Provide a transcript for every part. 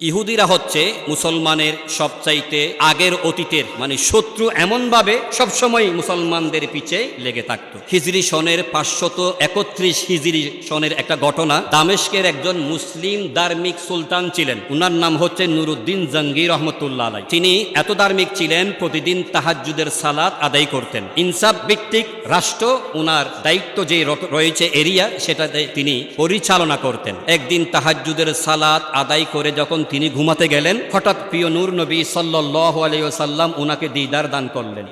ইহুদিরা হচ্ছে মুসলমানের সবচাইতে আগের অতীতের মানে শত্রু এমনভাবে সবসময় মুসলমানদের পিছে লেগে থাকত। হিজরি সনের পাঁচশত একত্রিশ হিজরি সনের একটা ঘটনা, দামেস্কের একজন মুসলিম ধার্মিক সুলতান ছিলেন। উনার নাম হচ্ছে নুরুদ্দিন জঙ্গি রহমতুল্লাহ আলাই। তিনি এত ধার্মিক ছিলেন, প্রতিদিন তাহাজ্জুদের সালাত আদায় করতেন। ইনসাফ ভিত্তিক রাষ্ট্র উনার দায়িত্ব যে রয়েছে এরিয়া, সেটাতে তিনি পরিচালনা করতেন। একদিন তাহাজ্জুদের সালাত আদায় করে যখন তিনি ঘুমাতে গেলেন হঠাৎ প্রিয় নূর নবী সাল্লাহ আলিয়া সাল্লাম ওনাকে দিদার দান করলেন।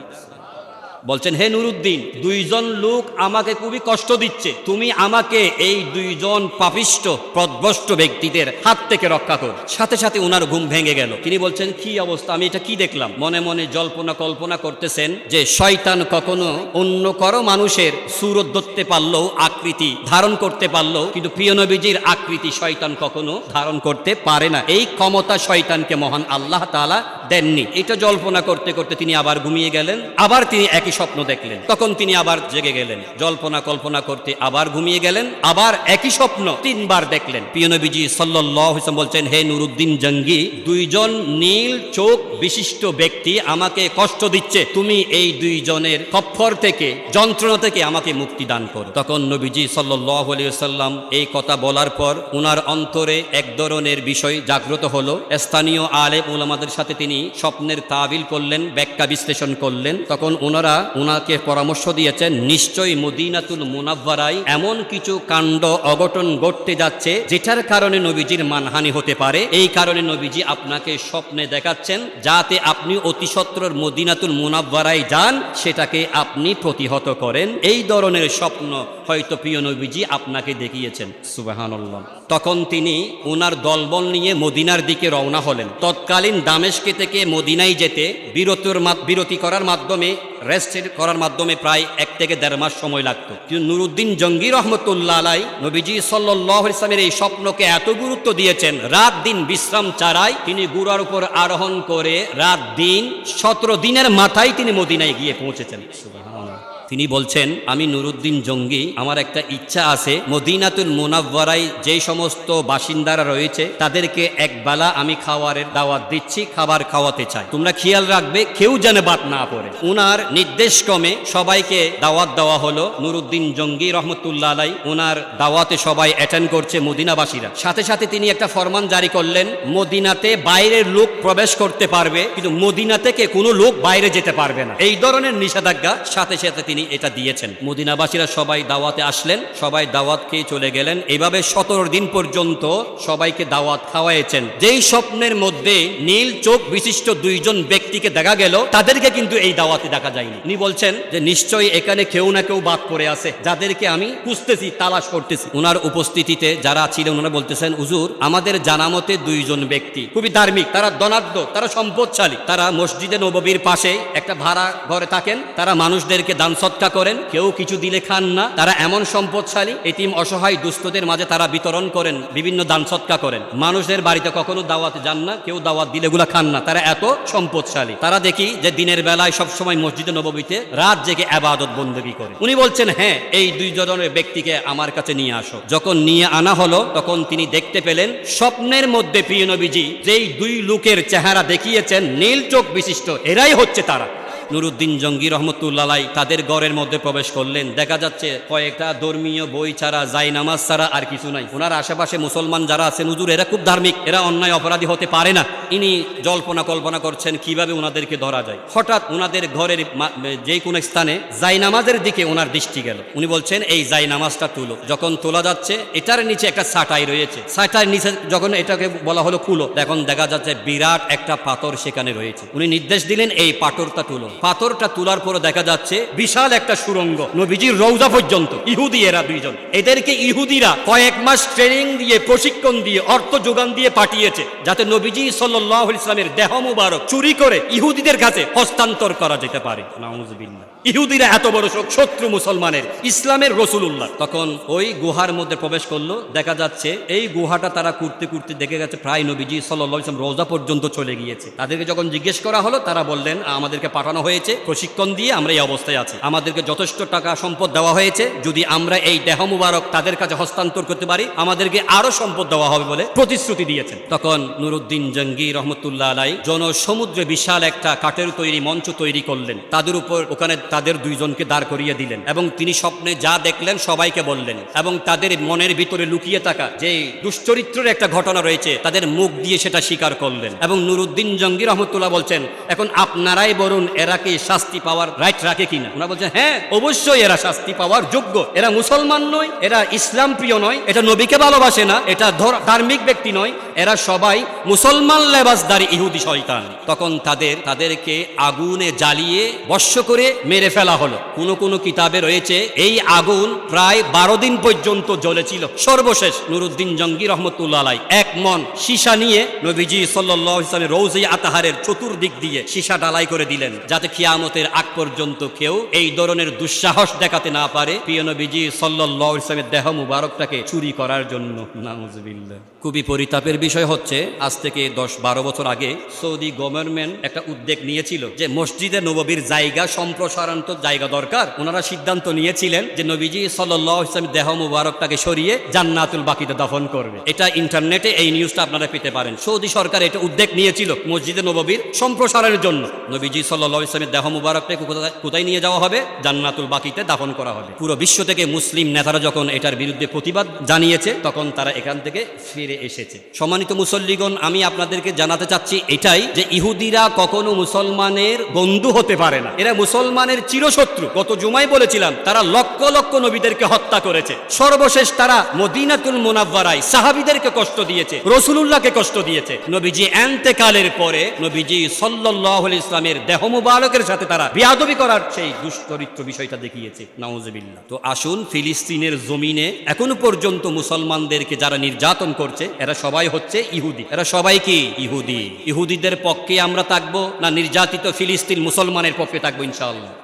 বলছেন, হে নুরুদ্দিন, দুইজন লোক আমাকে খুবই কষ্ট দিচ্ছে। তুমি আমাকে এই দুইজন পাপিষ্ট প্রদ্ভষ্ট ব্যক্তিদের হাত থেকে রক্ষা কর। সাথে সাথে উনার ঘুম ভেঙে গেল। তিনি বলছেন, কি অবস্থা? আমি এটা কি দেখলাম? মনে মনে জল্পনা কল্পনা করতেছেন যে, শয়তান কখনো অন্য করো মানুষের সুরত ধরতে পারলেও আকৃতি ধারণ করতে পারলেও, কিন্তু প্রিয় নবীজির আকৃতি শয়তান কখনো ধারণ করতে পারে না। এই ক্ষমতা শয়তানকে মহান আল্লাহ তাআলা দেননি। এটা জল্পনা করতে করতে তিনি আবার ঘুমিয়ে গেলেন, আবার তিনি একই স্বপ্ন দেখলেন। তখন তিনি আবার জেগে গেলেন। জল্পনা কল্পনা করতে আবার ঘুমিয়ে গেলেন, আবার একই স্বপ্ন তিনবার দেখলেন। প্রিয় নবীজি সাল্লাল্লাহু বলছেন, হে নুরুদ্দিন জঙ্গি, দুইজন নীল চোখ বিশিষ্ট ব্যক্তি আমাকে কষ্ট দিচ্ছে। তুমি এই দুইজনের কফর থেকে, যন্ত্রণা থেকে আমাকে মুক্তি দান করো। তখন নবীজি ওয়াসাল্লাম এই কথা বলার পর উনার অন্তরে এক ধরনের বিষয় জাগ্রত হলো। স্থানীয় আলেম উলামাদের সাথে তিনি স্বপ্নের তাবিল করলেন, ব্যাখ্যা বিশ্লেষণ করলেন। তখন ওনারা ওনাকে পরামর্শ দিয়েছেন, নিশ্চয়ই মদিনাতুল মুনাব্বারাই এমন কিছু কাণ্ড অঘটন ঘটতে যাচ্ছে, যেটার কারণে নবীজির মানহানি হতে পারে। এই কারণে নবীজি আপনাকে স্বপ্নে দেখাচ্ছেন, যাতে আপনি অতি সত্তর মদিনাতুল মুনাব্বারাই যান, সেটাকে আপনি প্রতিহত করেন। এই ধরনের স্বপ্ন হয়তো প্রিয় নবীজি আপনাকে দেখিয়েছেন। সুবাহান্লাহ তখন তিনি ওনার দলবল নিয়ে মদিনার দিকে রওনা হলেন। তৎকালীন দামেশকে থেকে মদিনায় যেতে বিরতির বিরতি করার মাধ্যমে রেস্ট করার মাধ্যমে প্রায় এক থেকে দেড় মাস সময় লাগতো। কিন্তু নুরুদ্দিন জঙ্গি রহমতুল্লাহ আলাই নবীজি সাল্লাহ ইসলামের এই স্বপ্নকে এত গুরুত্ব দিয়েছেন, রাত দিন বিশ্রাম চারায় তিনি গুড়ার উপর আরোহণ করে রাত দিন সতেরো দিনের মাথায় তিনি মদিনায় গিয়ে পৌঁছেছেন। তিনি বলছেন, আমি নুরুদ্দিন জঙ্গি। আমার একটা ইচ্ছা আছে মদিনাতুল মুনাব্বারাই যে সমস্ত বাসিন্দারা রয়েছে তাদেরকে একবেলা আমি খাওয়ারের দাওয়াত দিচ্ছি, খাবার খাওয়াতে চাই। তোমরা খেয়াল রাখবে, কেউ যেন বাদ না পড়ে। উনার নির্দেশ ক্রমে সবাইকে দাওয়াত দেওয়া হলো নুরুদ্দিন জঙ্গি রহমতুল্লাহ আলাই। উনার দাওয়াতে সবাই অ্যাটেন্ড করছে মদিনাবাসীরা। সাথে সাথে তিনি একটা ফরমান জারি করলেন, মদিনাতে বাইরের লোক প্রবেশ করতে পারবে, কিন্তু মদিনা থেকে কোনো লোক বাইরে যেতে পারবে না। এই ধরনের নিষেধাজ্ঞা সাথে সাথে তিনি এটা দিয়েছেন। মদিনাবাসীরা সবাই দাওয়াতে আসলেন, সবাই দাওয়াত খেয়ে চলে গেলেন। এভাবে সতেরো দিন পর্যন্ত সবাইকে দাওয়াত খাওয়াইছেন যেই স্বপ্নের মধ্যে নীল চোখ বিশিষ্ট দুইজন ব্যক্তিকে দেখা গেল, তাদেরকে কিন্তু এই দাওয়াতে দেখা যায়নি। উনি বলছেন যে, নিশ্চয়ই এখানে কেউ না কেউ বাদ পড়ে আছে। যাদেরকে আমি খুঁজতেছি, তালাশ করতেছি। ওনার উপস্থিতিতে যারা ছিলেন ওনারা বলতেছেন, হুজুর, আমাদের জানামতে দুইজন ব্যক্তি খুবই ধার্মিক, তারা ধনাঢ্য, তারা সম্পদশালী। তারা মসজিদে নববীর পাশে একটা ভাড়া ঘরে থাকেন, তারা মানুষদেরকে দান সৎকা করেন, কেউ কিছু দিলে খান না। তারা এমন সম্পদশালী, এতিম, অসহায় দুস্থদের মাঝে তারা বিতরণ করেন, বিভিন্ন দান সৎকা করেন। মানুষদের বাড়িতে কখনো দাওয়াত যান না, কেউ দাওয়াত দিলে গুলা খান না। তারা এত সম্পদশালী। তারা দেখি যে দিনের বেলায় সবসময় মসজিদে নববীতে রাত জেগে আবাদত বন্দী করে। উনি বলছেন হ্যাঁ এই দুই জনের ব্যক্তিকে আমার কাছে নিয়ে আসো। যখন নিয়ে আনা হলো, তখন তিনি দেখতে পেলেন, স্বপ্নের মধ্যে প্রিয় নবীজি, যেই দুই লোকের চেহারা দেখিয়েছেন, নীল চোখ বিশিষ্ট, এরাই হচ্ছে তারা। নুরুদ্দিন জঙ্গি রহমতুল্লাহ তাদের গড়ের মধ্যে প্রবেশ করলেন। দেখা যাচ্ছে কয়েকটা ধর্মীয় বই ছাড়া জাই নামাজ ছাড়া আর কিছু নাই। ওনার আশেপাশে মুসলমান যারা আছেন হুজুর এরা খুব ধার্মিক। এরা অন্যায়, অপরাধী হতে পারে না। ইনি জল্পনা, কল্পনা করছেন কীভাবে ওনাদেরকে ধরা যায়। হঠাৎ ওনাদের ঘরের যে কোনো স্থানে জাই নামাজের দিকে ওনার দৃষ্টি গেল। উনি বলছেন, এই জাই নামাজটা তুলো। যখন তোলা যাচ্ছে, এটার নিচে একটা সাটাই রয়েছে। সাটাই নিচে যখন এটাকে বলা হলো কুলো এখন দেখা যাচ্ছে বিরাট একটা পাথর সেখানে রয়েছে। উনি নির্দেশ দিলেন, এই পাথরটা তুলো। পাথরটা তোলার পরে দেখা যাচ্ছে বিশাল একটা সুরঙ্গ। নবীজির রৌজা পর্যন্ত। ইহুদি এরা দুইজন। এদেরকে ইহুদিরা কয়েক মাস ট্রেনিং দিয়ে, প্রশিক্ষণ দিয়ে, অর্থ যোগান দিয়ে পাঠিয়েছে, যাতে নবীজি সাল্লাহ ইসলামের দেহ মুবারক চুরি করে ইহুদিদের কাছে হস্তান্তর করা যেতে পারে। নাউজুবিল্লাহ। ইহুদিরা এত বড় শোক, শত্রু মুসলমানের, ইসলামের রসুলুল্লাহ। তখন ওই গুহার মধ্যে প্রবেশ করল, দেখা যাচ্ছে এই গুহাটা তারা করতে করতে দেখে গেছে, প্রায় নবীজি সাল্লাহ ইসলাম রোজা পর্যন্ত চলে গিয়েছে। তাদেরকে যখন জিজ্ঞেস করা হলো, তারা বললেন, আমাদেরকে পাঠানো হয়েছে, প্রশিক্ষণ দিয়ে আমরা এই অবস্থায় আছি। আমাদেরকে যথেষ্ট টাকা সম্পদ দেওয়া হয়েছে, যদি আমরা এই দেহ মুবারক তাদের কাছে হস্তান্তর করতে পারি, আমাদেরকে আরও সম্পদ দেওয়া হবে বলে প্রতিশ্রুতি দিয়েছেন। তখন নুরুদ্দিন জঙ্গি রহমতুল্লাহ আলাই জনসমুদ্রে বিশাল একটা কাঠের তৈরি মঞ্চ তৈরি করলেন। তাদের উপর ওখানে তাদের দুইজনকে দাঁড় করিয়ে দিলেন এবং তিনি স্বপ্নে যা দেখলেন সবাইকে বললেন এবং তাদের মনের ভিতরে লুকিয়ে থাকা যে দুশ্চরিত্রের একটা ঘটনা রয়েছে, তাদের মুখ দিয়ে সেটা স্বীকার করলেন। এবং নুরুদ্দিন জঙ্গি রহমতুল্লাহ বলছেন, এখন আপনারাই বলুন এরা কি শাস্তি পাওয়ার রাইট রাখে কিনা? ওরা বলছেন হ্যাঁ অবশ্যই এরা শাস্তি পাওয়ার যোগ্য। এরা মুসলমান নয়, এরা ইসলাম প্রিয় নয়, এটা নবীকে ভালোবাসে না, এটা ধর- ধার্মিক ব্যক্তি নয়, এরা সবাই মুসলমান লেবাসদারি ইহুদি শয়তান। তখন তাদের, তাদেরকে আগুনে জ্বালিয়ে বর্ষ করে মেরে ফেলা হলো। কোন কোন কিতাবে রয়েছে, এই আগুন প্রায় বারো দিন পর্যন্ত জ্বলেছিল। সর্বশেষ নুরুদ্দিন জঙ্গি রহমতুল্লাহ এক মন সীসা নিয়ে নবীজি সাল্লাহ ইসলামের রৌজি আতাহারের চতুর্দিক দিয়ে সীসা ডালাই করে দিলেন, যাতে খিয়ামতের আগ পর্যন্ত কেউ এই ধরনের দুঃসাহস দেখাতে না পারে। প্রিয় নবীজি সাল্লাহ ইসলামের দেহ মুবারকটাকে চুরি করার জন্য। খুবই পরিতাপের বিষয় হচ্ছে, আজ থেকে দশ বারো বছর আগে সৌদি গভর্নমেন্ট একটা উদ্যোগ নিয়েছিল যে মসজিদে নববীর জায়গা সম্প্রসারণ তো জায়গা দরকার। ওনারা সিদ্ধান্ত নিয়েছিলেন যে নবীজি সাল্লাহ দেহ মুবারকটাকে সরিয়ে জান্নাতুল বাকিতে দাফন করবে। এটা ইন্টারনেটে এই নিউজটা আপনারা পেতে পারেন। সৌদি সরকার এটা উদ্যোগ নিয়েছিল মসজিদে নববীর সম্প্রসারণের জন্য। নবীজি সাল্লাহ ইসলামের দেহ মুবারকটাকে কোথায় নিয়ে যাওয়া হবে? জান্নাতুল বাকিতে দাফন করা হবে। পুরো বিশ্ব থেকে মুসলিম নেতারা যখন এটার বিরুদ্ধে প্রতিবাদ জানিয়েছে, তখন তারা এখান থেকে ফিরে এসেছে। সম্মানিত মুসল্লিগণ, আমি আপনাদেরকে জানাতে চাচ্ছি এটাই যে ইহুদিরা কখনো মুসলমানের বন্ধু হতে পারে না। এরা মুসলমানের চিরশত্রু। গত জুমাই বলেছিলাম, তারা লক্ষ লক্ষ নবীদেরকে হত্যা করেছে। সর্বশেষ তারা মদিনাতুল মোনাব্বারাই সাহাবিদেরকে কষ্ট দিয়েছে, রসুলুল্লাহকে কষ্ট দিয়েছে। নবীজি এন্তেকালের পরে নবীজি সাল্লাহ ইসলামের দেহ মুবারকের সাথে তারা বিয়াদবি করার সেই দুশ্চরিত্র বিষয়টা দেখিয়েছে। নাউজবিল্লা তো আসুন ফিলিস্তিনের জমিনে এখনও পর্যন্ত মুসলমানদেরকে যারা নির্যাতন করছে, এরা সবাই হচ্ছে ইহুদি। এরা সবাই কি? ইহুদি। ইহুদিদের পক্ষে আমরা থাকব না নির্যাতিত ফিলিস্তিন মুসলমানের পক্ষে থাকব ইনশাআল্লাহ।